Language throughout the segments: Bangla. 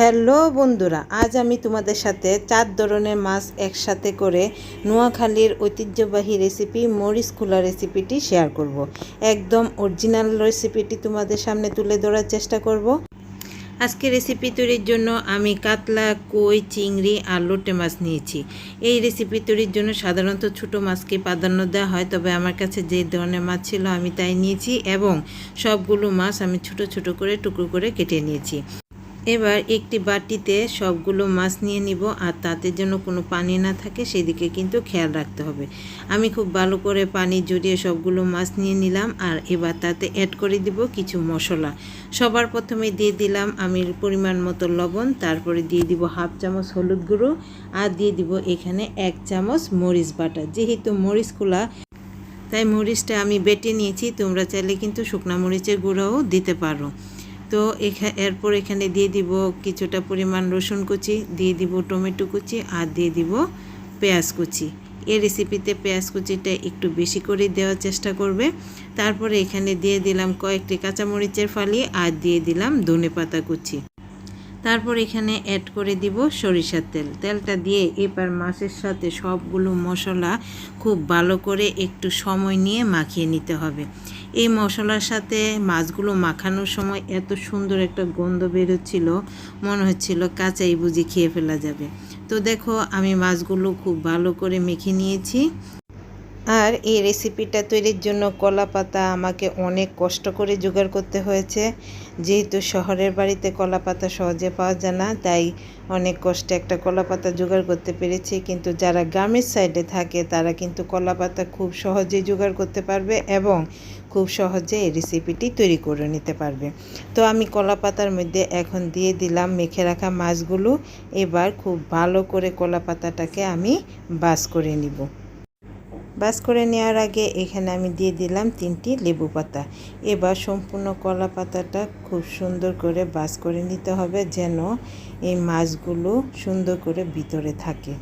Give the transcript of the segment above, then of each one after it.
হ্যালো বন্ধুরা, আজ আমি তোমাদের সাথে চার ধরনের মাছ একসাথে করে নোয়াখালীর ঐতিহ্যবাহী রেসিপি মরিচ খোলা রেসিপিটি শেয়ার করব। একদম অরিজিনাল রেসিপিটি তোমাদের সামনে তুলে ধরার চেষ্টা করব। আজকে রেসিপি তৈরির জন্য আমি কাতলা, কই, চিংড়ি আর লোটে মাছ নিয়েছি এই রেসিপি তৈরির জন্য সাধারণত ছোট মাছকে প্রাধান্য দেওয়া হয়, তবে আমার কাছে যে ধরনের মাছ ছিল আমি তাই নিয়েছি এবং সবগুলো মাছ আমি ছোট ছোট করে, টুকরো করে কেটে নিয়েছি এবার একটি বাটিতে সবগুলো মাছ নিয়ে নিব আর তাতে যেন কোনো পানি না থাকে সেদিকে কিন্তু খেয়াল রাখতে হবে। আমি খুব ভালো করে পানি জড়িয়ে সবগুলো মাছ নিয়ে নিলাম আর এবার তাতে অ্যাড করে দিব কিছু মশলা। সবার প্রথমে দিয়ে দিলাম আমি পরিমাণ মতো লবণ, তারপরে দিয়ে দিব হাফ চামচ হলুদ গুঁড়ো আর দিয়ে দিব এখানে এক চামচ মরিচ বাটা। যেহেতু মরিচ খোলা, তাই মরিচটা আমি বেটে নিয়েছি, তোমরা চাইলে কিন্তু শুকনা মরিচের গুঁড়োও দিতে পারো। তো এখা, এরপর এখানে দিয়ে দিব কিছুটা পরিমাণ রসুন কুচি, দিয়ে দিব টমেটো কুচি আর দিয়ে দিব পেঁয়াজ কুচি। এই রেসিপিতে পেঁয়াজ কুচিটা একটু বেশি করে দেওয়ার চেষ্টা করবে। তারপরে এখানে দিয়ে দিলাম কয়েকটি কাঁচামরিচের ফালি আর দিয়ে দিলাম ধনে পাতা কুচি। তারপর এখানে অ্যাড করে দিব সরিষার তেল। তেলটা দিয়ে এবার মাছের সাথে সবগুলো মশলা খুব ভালো করে একটু সময় নিয়ে মাখিয়ে নিতে হবে। এই মশলার সাথে মাছগুলো মাখানোর সময় এত সুন্দর একটা গন্ধ বেরোচ্ছিল। মনে হচ্ছিল কাঁচাই বুঝি খেয়ে ফেলা যাবে। তো দেখো, আমি মাছগুলো খুব ভালো করে মেখে নিয়েছি। আর এই রেসিপিটা তৈরির জন্য কলা পাতা আমাকে অনেক কষ্ট করে জোগাড় করতে হয়েছে। যেহেতু শহরের বাড়িতে কলা পাতা সহজে পাওয়া যায় না, তাই অনেক কষ্টে একটা কলা পাতা জোগাড় করতে পেরেছি। কিন্তু যারা গ্রামের সাইডে থাকে, তারা কিন্তু কলা পাতা খুব সহজেই জোগাড় করতে পারবে এবং খুব সহজে এই রেসিপিটি তৈরি করে নিতে পারবে। তো আমি কলা পাতার মধ্যে এখন দিয়ে দিলাম মেখে রাখা মাছগুলো। এবার খুব ভালো করে কলা পাতাটাকে আমি বাস করে নিব। বাস করে নেওয়ার আগে এখানে আমি দিয়ে দিলাম তিনটি লেবু পাতা। এবার সম্পূর্ণ কলা পাতাটা খুব সুন্দর করে বাস করে নিতে হবে যেন এই মাছগুলো সুন্দর করে ভিতরে থাকে।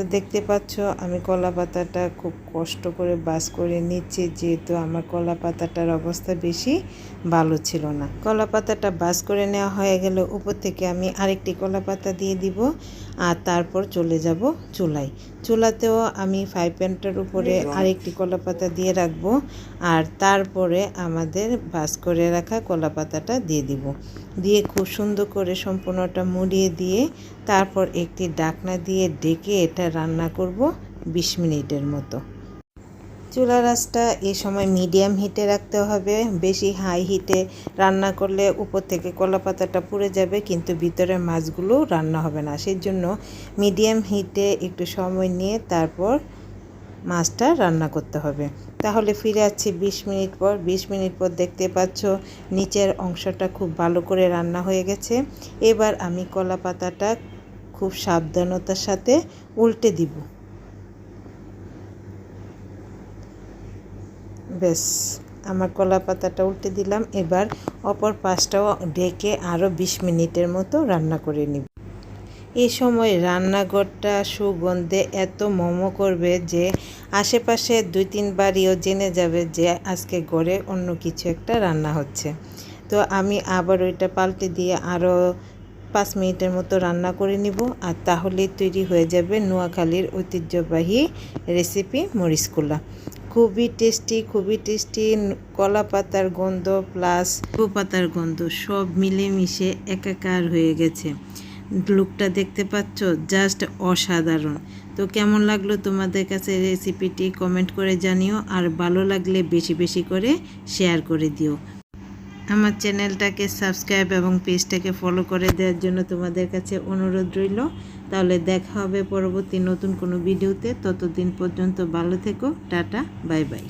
তো দেখতে পাচ্ছ আমি কলা পাতাটা খুব কষ্ট করে বাস করে নিচ্ছি যেহেতু আমার কলা পাতাটার অবস্থা বেশি ভালো ছিল না। কলা পাতাটা বাস করে নেওয়া হয়ে গেল উপর থেকে আমি আরেকটি কলা পাতা দিয়ে দিব আর তারপর চলে যাব চুলায়। চুলাতেও আমি ফ্রাই প্যানটার উপরে আরেকটি কলা পাতা দিয়ে রাখব আর তারপরে আমাদের বাস করে রাখা কলা পাতাটা দিয়ে দিব। দিয়ে খুব সুন্দর করে সম্পূর্ণটা মুড়িয়ে দিয়ে তারপর একটি ডাকনা দিয়ে ডেকে এটা রান্না করব ২০ মিনিটের মতো। চুলা রাসটা এ সময় মিডিয়াম হিটে রাখতে হবে। বেশি হাই হিটে রান্না করলে উপর থেকে কলা পাতাটা পুড়ে যাবে, কিন্তু ভিতরের মাছগুলো রান্না হবে না। সেই জন্য মিডিয়াম হিটে একটু সময় নিয়ে তারপর মাছটা রান্না করতে হবে। তাহলে ফিরে আসছি বিশ মিনিট পর। বিশ মিনিট পর দেখতে পাচ্ছ নিচের অংশটা খুব ভালো করে রান্না হয়ে গেছে। এবার আমি কলা পাতাটা খুব সাবধানতার সাথে উল্টে দিব। বেশ আমার কলা পাতাটা উল্টে দিলাম। এবার অপর পাশটাও ডেকে আরও বিশ মিনিটের মতো রান্না করে নিব। এই সময় রান্নাঘরটা সুগন্ধে এত মোমো করবে যে আশেপাশে দুই তিন বাড়িও জেনে যাবে যে আজকে ঘরে অন্য কিছু একটা রান্না হচ্ছে। তো আমি আবার ওইটা পাল্টে দিয়ে আরও পাঁচ মিনিটের মতো রান্না করে নিব আর তাহলে তৈরি হয়ে যাবে নোয়াখালীর ঐতিহ্যবাহী রেসিপি মরিচকুলা খুবই টেস্টি খুবই টেস্টি কলা পাতার গন্ধ প্লাস পাতার গন্ধ সব মিলেমিশে একাকার হয়ে গেছে। লুকটা দেখতে পাচ্ছ? জাস্ট অসাধারণ। তো কেমন লাগল তোমাদের কাছে রেসিপিটি কমেন্ট করে জানিও। আর ভালো লাগলে বেশি বেশি করে শেয়ার করে দিও। আমার চ্যানেলটাকে সাবস্ক্রাইব এবং পেজটাকে ফলো করে দেওয়ার জন্য তোমাদের কাছে অনুরোধ রইল। তাহলে দেখা হবে পরবর্তী নতুন কোনো ভিডিওতে ততদিন পর্যন্ত ভালো থেকো। Tata bye bye